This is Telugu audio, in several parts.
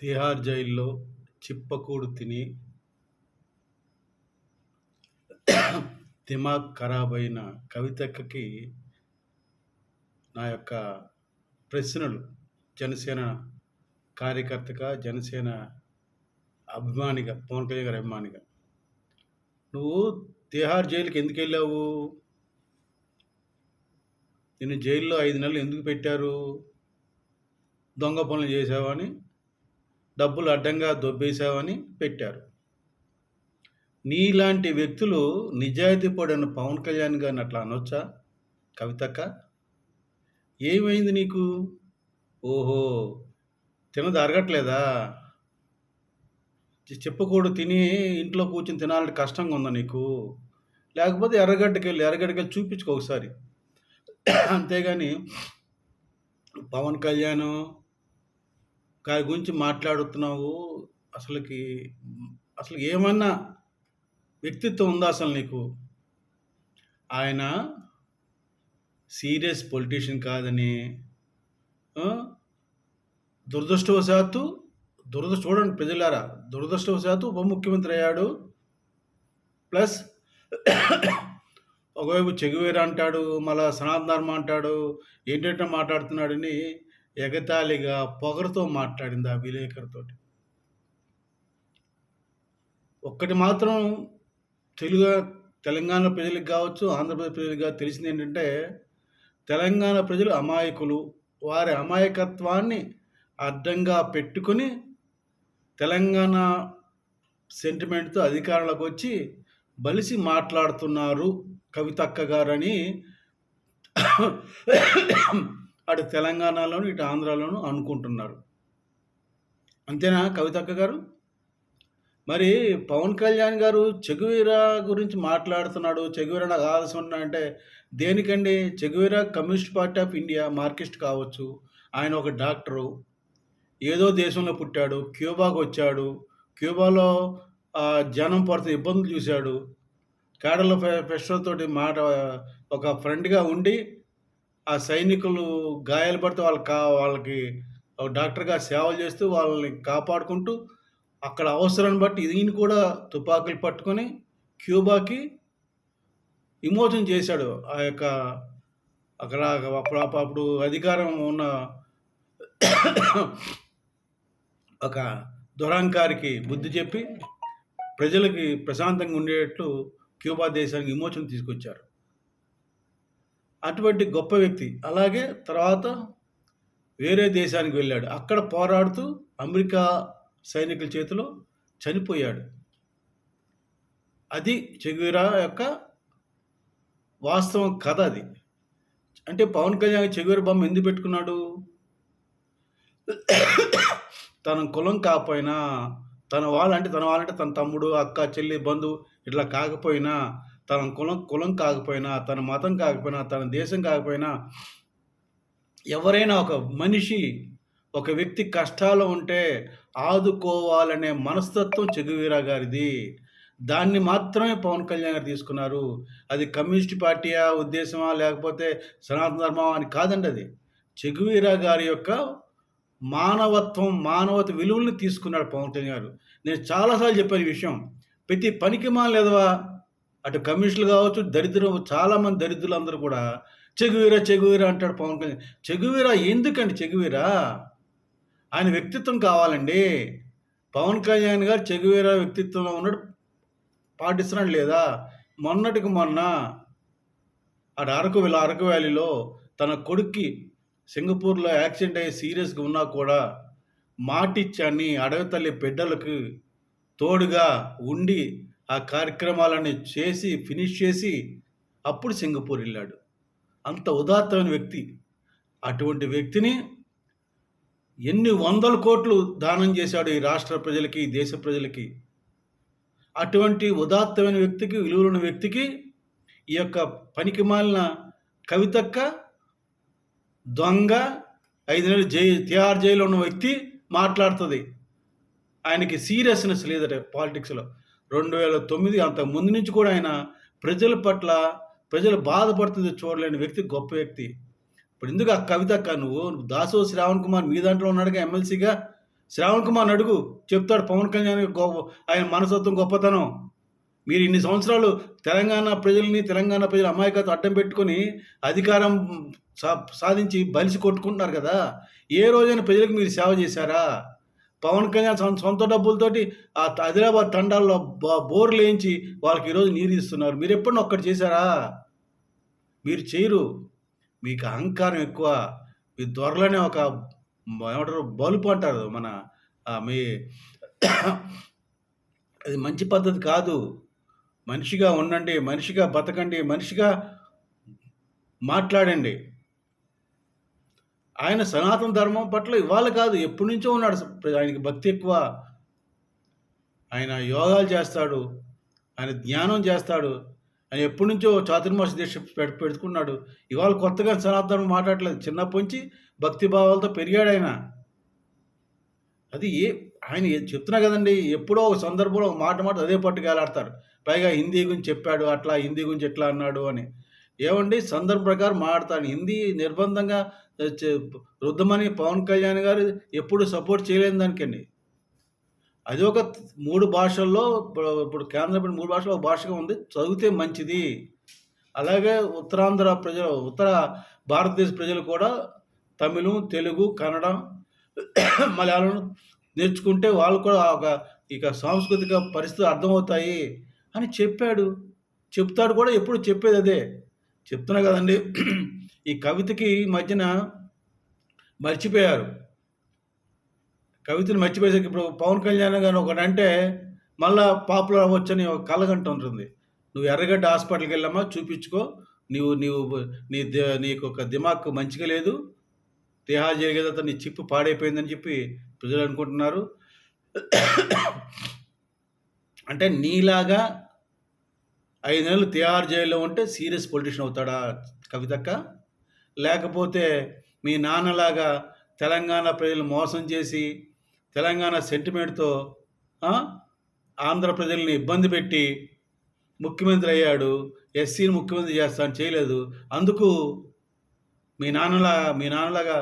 తిహార్ జైల్లో చిప్పకూడు తిని దిమాగ్ ఖరాబ్ అయిన కవితక్కకి నా యొక్క ప్రశ్నలు. జనసేన కార్యకర్తగా జనసేన అభిమానిగా పవన్ కళ్యాణ్ గారి అభిమానిగా. నువ్వు తిహార్ జైలుకి ఎందుకు వెళ్ళావు? నిన్ను జైల్లో ఐదు నెలలు ఎందుకు పెట్టారు? దొంగ పనులు చేసావని డబ్బులు అడ్డంగా దొబ్బేసావని పెట్టారు. నీలాంటి వ్యక్తులు నిజాయితీ పడిన పవన్ కళ్యాణ్ గారిని అట్లా అనొచ్చా? కవితక్క? ఏమైంది నీకు? ఓహో తినది అరగట్లేదా? చెప్పకూడదు తిని ఇంట్లో కూర్చొని తినాలంటే కష్టంగా ఉందా నీకు? లేకపోతే ఎర్రగడ్డకి వెళ్ళి ఎర్రగడ్డకి వెళ్ళి చూపించుకో ఒకసారి. అంతేగాని పవన్ కళ్యాణ్ దాని గురించి మాట్లాడుతున్నావు అసలుకి అసలు ఏమన్నా వ్యక్తిత్వం ఉందా అసలు నీకు? ఆయన సీరియస్ పొలిటీషియన్ కాదని దురదృష్టవశాత్తు దురదృష్ట చూడండి ప్రజలారా దురదృష్టవశాత్తు ఉప ముఖ్యమంత్రి అయ్యాడు. ప్లస్ ఒకవైపు చెగువేర అంటాడు మళ్ళా సనాతన ధర్మ అంటాడు ఏంటంటే మాట్లాడుతున్నాడని ఎగతాళిగా పొగరుతో మాట్లాడింది ఆ విలేకరితోటి. ఒక్కటి మాత్రం తెలుగు తెలంగాణ ప్రజలకు కావచ్చు ఆంధ్రప్రదేశ్ ప్రజలకు కావచ్చు తెలిసింది ఏంటంటే తెలంగాణ ప్రజలు అమాయకులు. వారి అమాయకత్వాన్ని అడ్డంగా పెట్టుకొని తెలంగాణ సెంటిమెంట్తో అధికారంలోకి వచ్చి బలిసి మాట్లాడుతున్నారు కవితక్క గారని అటు తెలంగాణలోను ఇటు ఆంధ్రాలోను అనుకుంటున్నారు. అంతేనా కవితక్క గారు? మరి పవన్ కళ్యాణ్ గారు చెగువీరా గురించి మాట్లాడుతున్నాడు చెగువీరా నాకు ఆలస్యం అంటే దేనికండి? Che Guevara communist party of India marxist కావచ్చు ఆయన ఒక డాక్టరు ఏదో దేశంలో పుట్టాడు క్యూబాకు వచ్చాడు క్యూబాలో జనం పడుతున్న ఇబ్బందులు చూశాడు కేడల ఫెస్టివల్ తోటి మాట ఒక ఫ్రెండ్గా ఉండి ఆ సైనికులు గాయాలు పడితే కా వాళ్ళకి డాక్టర్గా సేవలు చేస్తూ వాళ్ళని కాపాడుకుంటూ అక్కడ అవసరాన్ని బట్టి ఈయన కూడా తుపాకులు పట్టుకొని క్యూబాకి విమోచన చేశాడు. ఆ యొక్క అక్కడ అప్పుడు అప్పుడు అధికారం ఉన్న ఒక దురహంకారికి బుద్ధి చెప్పి ప్రజలకి ప్రశాంతంగా ఉండేటట్లు క్యూబా దేశానికి విమోచన తీసుకొచ్చారు. అటువంటి గొప్ప వ్యక్తి. అలాగే తర్వాత వేరే దేశానికి వెళ్ళాడు. అక్కడ పోరాడుతూ అమెరికా సైనికుల చేతిలో చనిపోయాడు. అది చెగురా యొక్క వాస్తవం కథ అది. అంటే పవన్ కళ్యాణ్ చెగురు బొమ్మ ఎందుకు పెట్టుకున్నాడు? తన కులం కాకపోయినా తన వాళ్ళంటే తన వాళ్ళంటే తన తమ్ముడు అక్క చెల్లి బంధువు ఇట్లా కాకపోయినా తన కులం కులం కాకపోయినా తన మతం కాకపోయినా తన దేశం కాకపోయినా ఎవరైనా ఒక మనిషి ఒక వ్యక్తి కష్టాలు ఉంటే ఆదుకోవాలనే మనస్తత్వం చెగువీరా గారిది. దాన్ని మాత్రమే పవన్ కళ్యాణ్ గారు తీసుకున్నారు. అది కమ్యూనిస్ట్ పార్టీయా ఉద్దేశమా లేకపోతే సనాతన ధర్మమా అని కాదండి అది. చెగువీరా గారి యొక్క మానవత్వం మానవత విలువల్ని తీసుకున్నాడు పవన్ కళ్యాణ్ గారు. నేను చాలాసార్లు చెప్పాను ఈ విషయం. ప్రతి పనికి మాలేదవా అటు కమ్యూనిస్టులు కావచ్చు దరిద్రం చాలామంది దరిద్రులు అందరూ కూడా చెగువీరా చెగువీరా అంటాడు పవన్ కళ్యాణ్. చెగువీరా? ఎందుకండి చెగువీరా? ఆయన వ్యక్తిత్వం కావాలండి. పవన్ కళ్యాణ్ గారు చెగువీరా వ్యక్తిత్వంలో ఉన్నాడు పాటిస్తున్నాడు లేదా? మొన్నటికి మొన్న అటు అరకు అరకు వ్యాలీలో తన కొడుక్కి సింగపూర్లో యాక్సిడెంట్ అయ్యి సీరియస్గా ఉన్నా కూడా మాటిచ్చాన్ని అడవి తల్లి బిడ్డలకు తోడుగా ఉండి ఆ కార్యక్రమాలన్నీ చేసి ఫినిష్ చేసి అప్పుడు సింగపూర్ వెళ్ళాడు. అంత ఉదాత్తమైన వ్యక్తి. అటువంటి వ్యక్తిని ఎన్ని వందల కోట్లు దానం చేశాడు ఈ రాష్ట్ర ప్రజలకి దేశ ప్రజలకి. అటువంటి ఉదాత్తమైన వ్యక్తికి విలువలున్న వ్యక్తికి ఈ యొక్క పనికి మాలిన కవితక్క దొంగ ఐదు నెలలు జై తిహార్ జైల్లో ఉన్న వ్యక్తి మాట్లాడుతుంది. ఆయనకి సీరియస్నెస్ లేదట పాలిటిక్స్లో. రెండు వేల తొమ్మిది అంతకు ముందు నుంచి కూడా ఆయన ప్రజల పట్ల ప్రజలు బాధపడుతుంది చూడలేని వ్యక్తి గొప్ప వ్యక్తి. ఇప్పుడు ఎందుకు ఆ కవితక్క నువ్వు? దాసో శ్రావణ్ కుమార్ మీ దాంట్లో ఉన్నాడుగా ఎమ్మెల్సీగా? శ్రావణ్ కుమార్ అడుగు. చెప్తాడు పవన్ కళ్యాణ్ గొప్ప ఆయన మనసత్వం గొప్పతనం. మీరు ఇన్ని సంవత్సరాలు తెలంగాణ ప్రజల్ని తెలంగాణ ప్రజల అమాయకత్వం అడ్డం పెట్టుకొని అధికారం సా సాధించి బలిసి కొట్టుకుంటున్నారు కదా? ఏ రోజైనా ప్రజలకు మీరు సేవ చేశారా? పవన్ కళ్యాణ్ సొంత సొంత డబ్బులతోటి ఆ ఆదిలాబాద్ తండాల్లో బ- బోర్లు వేయించి వాళ్ళకి ఈరోజు నీరు ఇస్తున్నారు. మీరు ఎప్పుడన్నా ఒక్కటి చేశారా? మీరు చేయరు. మీకు అహంకారం ఎక్కువ. మీ దొరలోనే ఒక ఏమంటారు? బలుపు అంటారు మన మీ అది మంచి పద్ధతి కాదు. మనిషిగా ఉండండి మనిషిగా బతకండి మనిషిగా మాట్లాడండి. ఆయన సనాతన ధర్మం పట్ల ఇవాళ కాదు ఎప్పటి నుంచో ఉన్నాడు. ఆయనకి భక్తి ఎక్కువ. ఆయన యోగాలు చేస్తాడు. ఆయన ధ్యానం చేస్తాడు. ఆయన ఎప్పటి నుంచో చాతుర్మాస దీక్ష పెట్టుకున్నాడు ఇవాళ కొత్తగా సనాతన ధర్మం మాట్లాడలేదు. చిన్నప్పటి నుంచి భక్తి భావాలతో పెరిగాడు ఆయన. అది ఏ ఆయన చెప్తున్నా కదండి ఎప్పుడో ఒక సందర్భంలో ఒక మాట మాట అదే పట్టుకెళ్ళాడతారు పైగా హిందీ గురించి చెప్పాడు అట్లా హిందీ గురించి ఎట్లా అన్నాడు అని. ఏమండి? సందర్భం ప్రకారం మాట్లాడతాను. హిందీ నిర్బంధంగా చే- రుద్దమని పవన్ కళ్యాణ్ గారు ఎప్పుడు సపోర్ట్ చేయలేని దానికండి. అది ఒక మూడు భాషల్లో ఇప్పుడు కేంద్ర మూడు భాషల్లో ఒక భాషగా ఉంది. చదివితే మంచిది. అలాగే ఉత్తరాంధ్ర ప్రజలు ఉత్తర భారతదేశ ప్రజలు కూడా తమిళం తెలుగు కన్నడ మలయాళం నేర్చుకుంటే వాళ్ళు కూడా ఒక ఇక సాంస్కృతిక పరిస్థితులు అర్థమవుతాయి అని చెప్పాడు. చెప్తాడు కూడా ఎప్పుడు చెప్పేది అదే. చెప్తున్నా కదండి ఈ కవితకి మధ్యన మర్చిపోయారు. కవితను మర్చిపోయేసరికి ఇప్పుడు పవన్ కళ్యాణ్ గారు ఒకటి అంటే మళ్ళా పాపులర్ అవ్వచ్చని ఒక కలగంట ఉంటుంది. నువ్వు ఎర్రగడ్డ హాస్పిటల్కి వెళ్ళమ్మా చూపించుకో. నీవు నీవు నీ నీకు ఒక దిమాగ్ మంచిగా లేదు. దేహాలు జరిగేదంతా నీ చిప్పు పాడైపోయిందని చెప్పి ప్రజలు అనుకుంటున్నారు. అంటే నీలాగా ఐదు నెలలు తిహార్ జైల్లో ఉంటే సీరియస్ పొలిటిషియన్ అవుతాడా కవితక్క? లేకపోతే మీ నాన్నలాగా తెలంగాణ ప్రజలు మోసం చేసి తెలంగాణ సెంటిమెంట్తో ఆంధ్ర ప్రజల్ని ఇబ్బంది పెట్టి ముఖ్యమంత్రి అయ్యాడు ఎస్సీని ముఖ్యమంత్రి చేస్తాను చేయలేదు అందుకు మీ నాన్నలా మీ నాన్నలాగా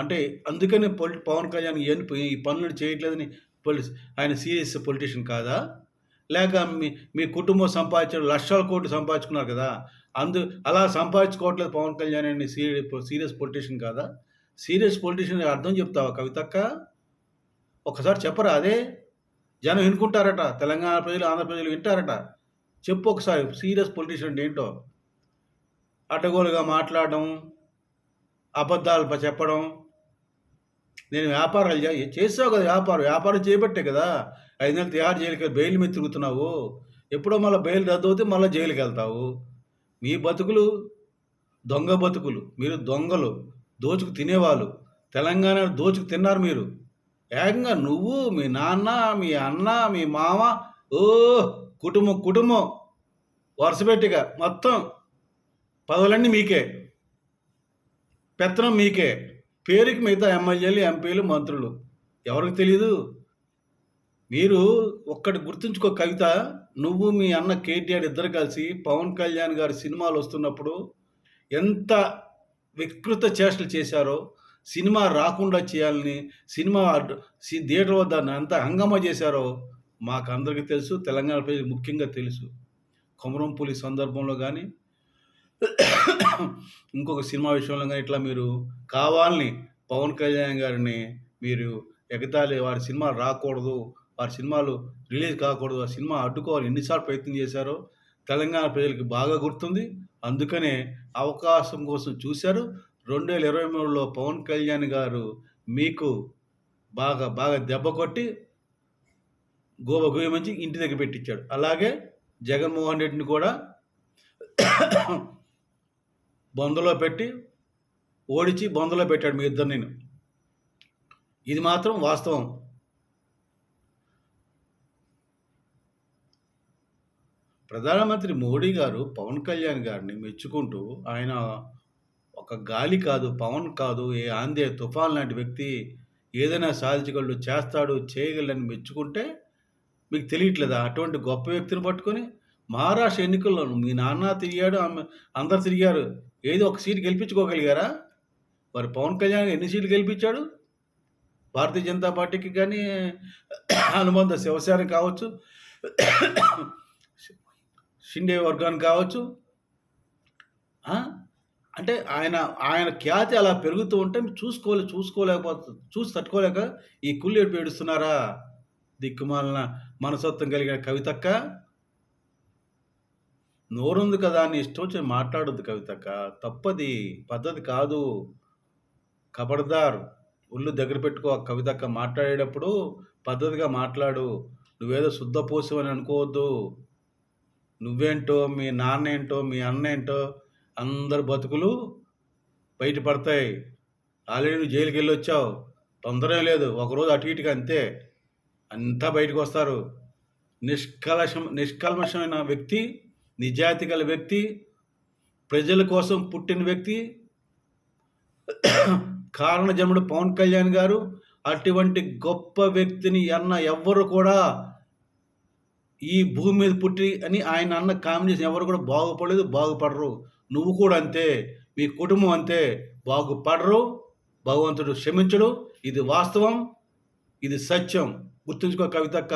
అంటే అందుకని పొలి పవన్ కళ్యాణ్ ఈ పనులు చేయట్లేదని పోలీస్ ఆయన సీరియస్ పొలిటీషియన్ కాదా? లేక మీ మీ కుటుంబం సంపాదించిన లక్షల కోట్లు సంపాదించుకున్నారు కదా. అందు అలా సంపాదించుకోవట్లేదు పవన్ కళ్యాణ్ అని సీరియస్ సీరియస్ పొలిటీషియన్ కాదా? సీరియస్ పొలిటీషియన్ అర్థం చెప్తావా కవితక్క? ఒకసారి చెప్పరా అదే? జనం వినుకుంటారట. తెలంగాణ ప్రజలు ఆంధ్ర ప్రజలు వింటారట. చెప్పు ఒకసారి సీరియస్ పొలిటీషియన్ అంటే ఏంటో? అడ్డగోలుగా మాట్లాడడం అబద్ధాలు చెప్పడం. నేను వ్యాపారాలు చే- చేసావు కదా వ్యాపారం. వ్యాపారం చేయబట్టే కదా. ఐదు నెలలు తిహార్ జైలుకి బెయిల్ మీద తిరుగుతున్నావు? ఎప్పుడో మళ్ళీ బెయిల్ రద్దు అవుతే మళ్ళీ జైలుకి వెళ్తావు మీ బతుకులు దొంగ బతుకులు. మీరు దొంగలు. దోచుకు తినేవాళ్ళు. తెలంగాణ దోచుకు తిన్నారు మీరు. ఏకంగా నువ్వు మీ నాన్న మీ అన్న మీ మామ ఓ కుటుంబం కుటుంబం. వరుసపెట్టిగా మొత్తం పదవులన్నీ మీకే. పెత్తనం మీకే. పేరుకి మిగతా ఎమ్మెల్యేలు ఎంపీలు మంత్రులు. ఎవరికి తెలియదు మీరు ఒక్కటి గుర్తుంచుకో కవిత నువ్వు మీ అన్న కేటీఆర్ ఇద్దరు కలిసి పవన్ కళ్యాణ్ గారి సినిమాలు వస్తున్నప్పుడు ఎంత వికృత చేష్టలు చేశారో సినిమా రాకుండా చేయాలని సినిమా సి- థియేటర్ వద్ద ఎంత హంగమా చేశారో మాకు అందరికీ తెలుసు తెలంగాణ ప్రజలు ముఖ్యంగా తెలుసు. కొమరంపూలి సందర్భంలో కానీ ఇంకొక సినిమా విషయంలో కానీ ఇట్లా మీరు కావాలని పవన్ కళ్యాణ్ గారిని మీరు ఎగతాళి వారి సినిమా రాకూడదు వారి సినిమాలు రిలీజ్ కాకూడదు. ఆ సినిమా అడ్డుకోవాలి. ఎన్నిసార్లు ప్రయత్నం చేశారో తెలంగాణ ప్రజలకు బాగా గుర్తుంది. అందుకనే అవకాశం కోసం చూశారు. రెండు వేల ఇరవై మూడులో పవన్ కళ్యాణ్ గారు మీకు బాగా బాగా దెబ్బ కొట్టి గోవ గోయమంచి ఇంటి దగ్గర పెట్టించాడు. అలాగే జగన్మోహన్ రెడ్డిని కూడా బొందలో పెట్టి ఓడించి బొందలో పెట్టాడు మీ ఇద్దరు నేను ఇది మాత్రం వాస్తవం. ప్రధానమంత్రి మోడీ గారు పవన్ కళ్యాణ్ గారిని మెచ్చుకుంటూ ఆయన ఒక గాలి కాదు పవన్ కాదు ఏ ఆంధ్య తుఫాన్ లాంటి వ్యక్తి ఏదైనా సాధించగలడు చేస్తాడు చేయగలని మెచ్చుకుంటే మీకు తెలియట్లేదా? అటువంటి గొప్ప వ్యక్తిని పట్టుకొని మహారాష్ట్ర ఎన్నికల్లో మీ నాన్న తిరిగాడు ఆమె అందరు తిరిగారు. ఏదో ఒక సీటు గెలిపించుకోగలిగారా? మరి పవన్ కళ్యాణ్ ఎన్ని సీట్లు గెలిపించాడు? భారతీయ జనతా పార్టీకి కానీ అనుబంధ శివసేన కావచ్చు షిండే వర్గానికి కావచ్చు. అంటే ఆయన ఆయన ఖ్యాతి అలా పెరుగుతూ ఉంటే చూసుకోలే చూసుకోలేకపోతుంది చూసి తట్టుకోలేక ఈ కుళ్ళు ఏడుపు ఏడుస్తున్నారా దిక్కుమాలిన మనసత్వం కలిగిన కవితక్క. నోరుంది కదా అని ఇష్టం వచ్చి మాట్లాడొద్దు కవితక్క. తప్పది పద్ధతి కాదు. ఖబర్దార్ ఒళ్ళు దగ్గర పెట్టుకో ఆ కవితక్క మాట్లాడేటప్పుడు పద్ధతిగా మాట్లాడు. నువ్వేదో శుద్ధ పోసివని అనుకోవద్దు. నువ్వేంటో మీ నాన్న ఏంటో మీ అన్న ఏంటో అందరు బతుకులు బయటపడతాయి. ఆల్రెడీ నువ్వు జైలుకి వెళ్ళి వచ్చావు తొందర లేదు. ఒకరోజు అటు ఇటుగా అంతే. అంతా బయటకు వస్తారు నిష్కలషం నిష్కల్మషమైన వ్యక్తి నిజాయితీ గల వ్యక్తి ప్రజల కోసం పుట్టిన వ్యక్తి కారణజముడు పవన్ కళ్యాణ్ గారు అటువంటి గొప్ప వ్యక్తిని అన్న ఎవ్వరు కూడా ఈ భూమి మీద పుట్టి అని ఆయన అన్న కామెంట్ చేసిన ఎవరు కూడా బాగుపడలేదు బాగుపడరు. నువ్వు కూడా అంతే మీ కుటుంబం అంతే. బాగుపడరు భగవంతుడు క్షమించడు. ఇది వాస్తవం ఇది సత్యం. గుర్తుంచుకో కవితక్క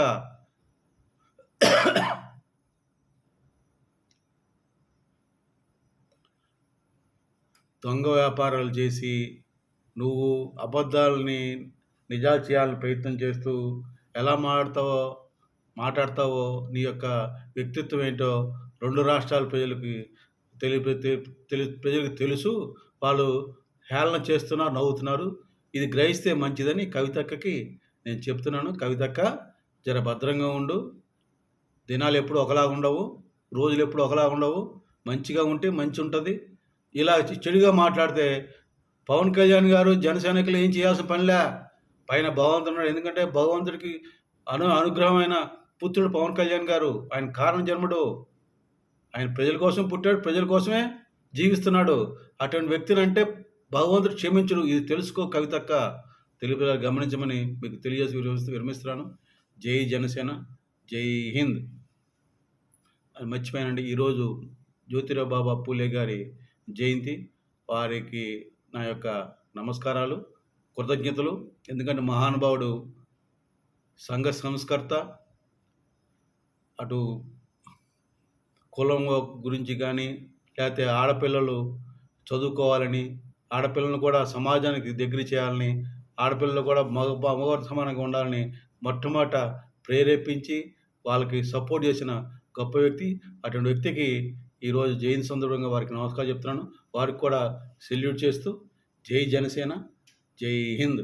దొంగ వ్యాపారాలు చేసి నువ్వు అబద్ధాలని నిజాలు చేయాలని ప్రయత్నం చేస్తూ ఎలా మాట్లాడతావో మాట్లాడతావో నీ యొక్క వ్యక్తిత్వం ఏంటో రెండు రాష్ట్రాల ప్రజలకి తెలి తెలి ప్రజలకు తెలుసు. వాళ్ళు హేళన చేస్తున్నారు నవ్వుతున్నారు. ఇది గ్రహిస్తే మంచిదని కవితక్కకి నేను చెప్తున్నాను. కవితక్క జర భద్రంగా ఉండు. దినాలు ఎప్పుడు ఒకలా ఉండవు. రోజులు ఎప్పుడు ఒకలా ఉండవు. మంచిగా ఉంటే మంచి ఉంటుంది ఇలా చెడుగా మాట్లాడితే పవన్ కళ్యాణ్ గారు జనసైనికులు ఏం చేయాల్సిన పనిలే? పైన భగవంతుడు ఉన్నాడు. ఎందుకంటే భగవంతుడికి అను అనుగ్రహమైన పుత్రుడు పవన్ కళ్యాణ్ గారు ఆయన కారణ జన్ముడు. ఆయన ప్రజల కోసం పుట్టాడు ప్రజల కోసమే జీవిస్తున్నాడు. అటువంటి వ్యక్తిని అంటే భగవంతుడు క్షమించడు. ఇది తెలుసుకో కవితక్క. తెలుగు గమనించమని మీకు తెలియజేసి విరమిస్తూ విరమిస్తున్నాను. జై జనసేన జై హింద్. అది మర్చిపోయానండి. ఈరోజు జ్యోతిరావు బాబా పూలే గారి జయంతి. వారికి నా యొక్క నమస్కారాలు కృతజ్ఞతలు. ఎందుకంటే మహానుభావుడు సంఘ సంస్కర్త అటు కులం గురించి కానీ లేకపోతే ఆడపిల్లలు చదువుకోవాలని ఆడపిల్లలను కూడా సమాజానికి దగ్గర చేయాలని ఆడపిల్లలు కూడా మగ మగవారి సమానంగా ఉండాలని మొట్టమొదట ప్రేరేపించి వాళ్ళకి సపోర్ట్ చేసిన గొప్ప వ్యక్తి. అటువంటి వ్యక్తికి ఈరోజు జయంతి సందర్భంగా వారికి నమస్కారం చెప్తున్నాను. వారికి కూడా సెల్యూట్ చేస్తూ జై జనసేన జై హింద్.